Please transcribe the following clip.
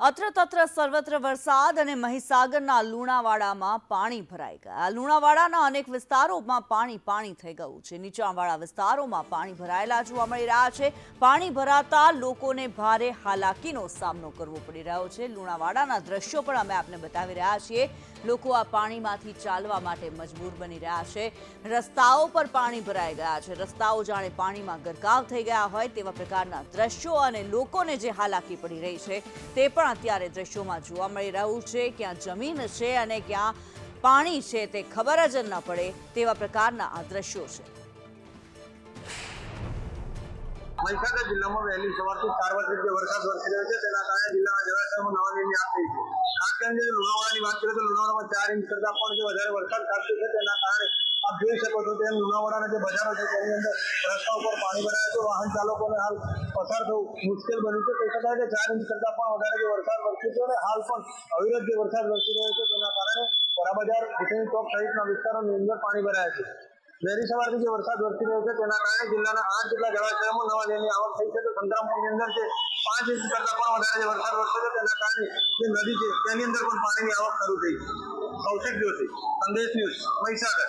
અત્ર સર્વત્ર વરસાદ અને મહીસાગરના લુણાવાડામાં પાણી ભરાઈ ગયા. લુણાવાડાના અનેક વિસ્તારોમાં પાણી પાણી થઈ ગયું છે. નીચાણવાળા વિસ્તારોમાં પાણી ભરાયેલા જોવા મળી રહ્યા છે. પાણી ભરાતા લોકોને ભારે હાલાકીનો સામનો કરવો પડી રહ્યો છે. લુણાવાડાના દ્રશ્યો પણ અમે આપને બતાવી રહ્યા છીએ. લોકો આ પાણીમાંથી ચાલવા માટે મજબૂર બની રહ્યા છે. રસ્તાઓ પર પાણી ભરાઈ ગયા છે. રસ્તાઓ જાણે પાણીમાં ગરકાવ થઈ ગયા હોય તેવા પ્રકારના દ્રશ્યો અને લોકોને જે હાલાકી પડી રહી છે તે પણ અત્યારે દ્રશ્યોમાં જોવા મળી રહ્યું છે ક્યાં જમીન છે અને ક્યાં પાણી છે તે ખબર જ ન પડે તેવા પ્રકારના આ દ્રશ્યો છે. મહીસાગર જિલ્લામાં વહેલી સવારથી ચાર જે વરસાદ વરસી રહ્યો છે. તેના કારણે જિલ્લાના જળાશયમાં નવા નીરની થઈ છે. ખાસ કરીને જો લુણાવાડાની વાત કરીએ તો લુણાવાડામાં ચાર ઇંચ કરતા પણ જે વધારે વરસાદ ખાબક્યો છે. તેના કારણે તેમ લુણાવાડાના જે બજારો છે, તેની અંદર રસ્તા ઉપર પાણી ભરાયા છે, વાહન ચાલકોને હાલ પસાર થવું મુશ્કેલ બન્યું છે. કહી શકાય કે ચાર ઇંચ કરતાં પણ વધારે જે વરસાદ વરસી છે અને હાલ પણ અવિરત જે વરસાદ વરસી રહ્યો છે, તેના કારણે વડાબજાર ભૂષણ ચોક સહિતના વિસ્તારોની અંદર પાણી ભરાયા છે. વહેલી સવારથી જે વરસાદ વરસી રહ્યો છે, તેના કારણે જિલ્લાના આઠ જેટલા જળાશયોમાં નવા નીરની આવક થઈ છે. તો સંતરામપુરની અંદર છે પાંચ ઇંચ કરતા પણ વધારે જે વરસાદ વરસ્યો છે, તેના કારણે જે નદી છે, તેની અંદર પણ પાણીની આવક શરૂ થઈ. કૌશિક જોશી. સંદેશ ન્યૂઝ, મહીસાગર.